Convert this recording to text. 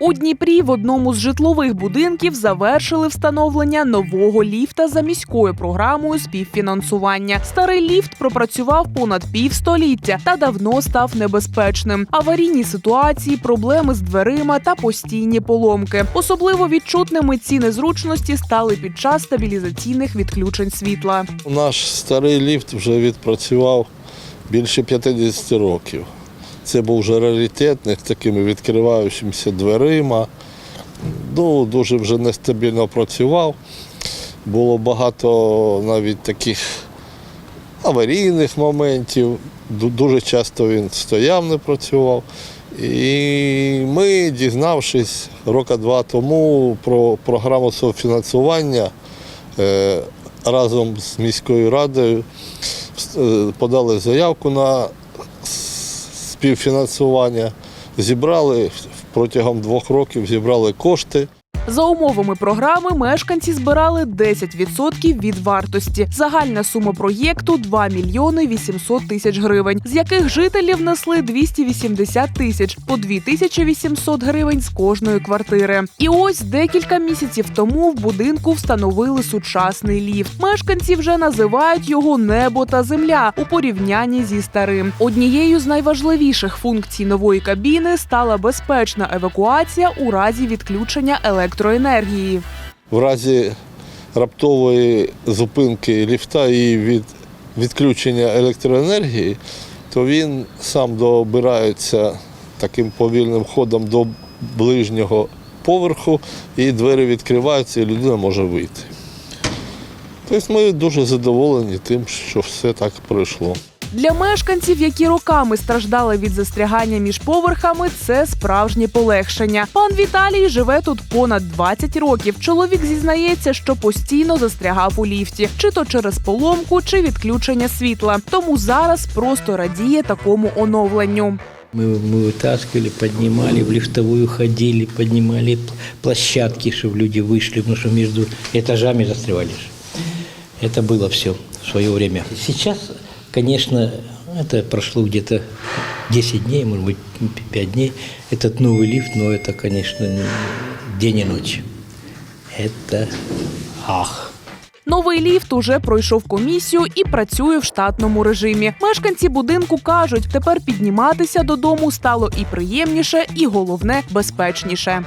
У Дніпрі в одному з житлових будинків завершили встановлення нового ліфта за міською програмою співфінансування. Старий ліфт пропрацював понад півстоліття та давно став небезпечним. Аварійні ситуації, проблеми з дверима та постійні поломки. Особливо відчутними ці незручності стали під час стабілізаційних відключень світла. Наш старий ліфт вже відпрацював більше 50 років. Це був вже раритетний, з такими відкриваючимися дверима. Ну, дуже вже нестабільно працював. Було багато навіть таких аварійних моментів. Дуже часто він стояв, не працював. І ми, дізнавшись рока два тому про програму софінансування, е, разом з міською радою е, подали заявку на співфінансування, зібрали протягом двох років зібрали кошти. За умовами програми мешканці збирали 10% від вартості. Загальна сума проєкту 2 мільйони 800 тисяч гривень, з яких жителі внесли 280 тисяч по 2800 гривень з кожної квартири. І ось декілька місяців тому в будинку встановили сучасний ліфт. Мешканці вже називають його небо та земля у порівнянні зі старим. Однією з найважливіших функцій нової кабіни стала безпечна евакуація у разі відключення електроенергії. В разі раптової зупинки ліфта і від відключення електроенергії, то він сам добирається таким повільним ходом до ближнього поверху, і двері відкриваються, і людина може вийти. Тобто ми дуже задоволені тим, що все так пройшло. Для мешканців, які роками страждали від застрягання між поверхами, це справжнє полегшення. Пан Віталій живе тут понад 20 років. Чоловік зізнається, що постійно застрягав у ліфті, чи то через поломку, чи відключення світла. Тому зараз просто радіє такому оновленню. Мы, мы вытаскивали, поднимали, в лифтовую ходили, поднимали пл- площадки, чтобы люди вышли, потому что между этажами застревали. же. Это было все в свое время. Сейчас, конечно, это прошло где-то 10 дней, может быть, 5 дней. Этот новый лифт, но это, конечно, не день и ночь. Это ах. Новий ліфт уже пройшов комісію і працює в штатному режимі. Мешканці будинку кажуть, тепер підніматися додому стало і приємніше, і головне безпечніше.